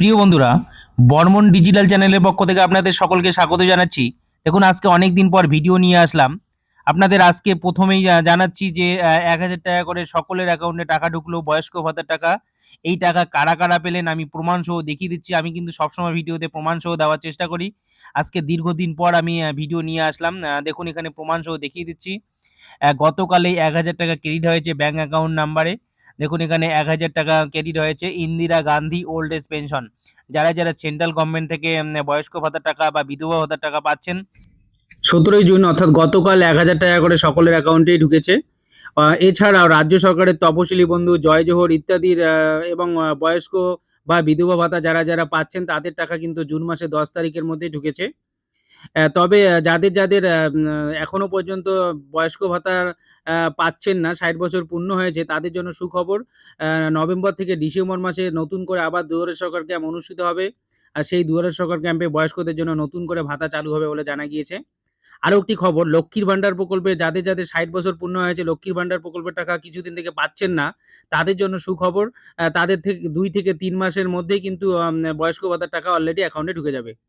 প্রিয় বন্ধুরা, বর্মন ডিজিটাল চ্যানেলের পক্ষ থেকে আপনাদের সকলকে স্বাগত জানাচ্ছি। দেখুন, আজকে অনেক দিন পর ভিডিও নিয়ে আসলাম। আপনাদের আজকে প্রথমেই জানাচ্ছি যে এক হাজার টাকা করে সকলের অ্যাকাউন্টে টাকা ঢুকলো, বয়স্ক ভাতার টাকা। এই টাকা কারা কারা পেলেন আমি প্রমাণ সহ দেখিয়ে দিচ্ছি। আমি কিন্তু সবসময় ভিডিওতে প্রমাণ সহ দেওয়ার চেষ্টা করি। আজকে দীর্ঘদিন পর আমি ভিডিও নিয়ে আসলাম। দেখুন, এখানে প্রমাণ সহ দেখিয়ে দিচ্ছি। গতকালেই এক হাজার টাকা ক্রেডিট হয়েছে ব্যাঙ্ক অ্যাকাউন্ট নাম্বারে। দেখুন, এখানে এক হাজার টাকা ক্রেডিট হয়েছে Indira Gandhi old age pension যারা যারা সেন্ট্রাল গভর্নমেন্ট থেকে বয়স্ক ভাতার টাকা বা বিধবা ভাতার টাকা পাচ্ছেন, সতেরোই জুন, অর্থাৎ গতকাল এক হাজার টাকা করে সকলের অ্যাকাউন্টেই ঢুকেছে। এছাড়াও রাজ্য সরকারের তপশিলি বন্ধু জয় জোহর ইত্যাদির এবং বয়স্ক বা বিধবা ভাতা যারা যারা পাচ্ছেন, তাদের টাকা কিন্তু জুন মাসে দশ তারিখের মধ্যে ঢুকেছে। তবে যাদের যাদের এখনও পর্যন্ত বয়স্ক ভাতার পাচ্ছেন না, ষাট বছর পূর্ণ হয়েছে, তাদের জন্য সুখবর নভেম্বর থেকে ডিসেম্বর মাসে নতুন করে আবার দুয়ারে সরকার ক্যাম্প অনুষ্ঠিত হবে। আর সেই দুয়ারে সরকার ক্যাম্পে বয়স্কদের জন্য নতুন করে ভাতা চালু হবে বলে জানা গিয়েছে। আরও একটি খবর, লক্ষ্মীর ভান্ডার প্রকল্পে যাদের যাদের ষাট বছর পূর্ণ হয়েছে, লক্ষ্মীর ভান্ডার প্রকল্পের টাকা কিছুদিন থেকে পাচ্ছেন না, তাদের জন্য সুখবর তাদের থেকে দুই থেকে তিন মাসের মধ্যেই কিন্তু বয়স্ক ভাতার টাকা অলরেডি অ্যাকাউন্টে ঢুকে যাবে।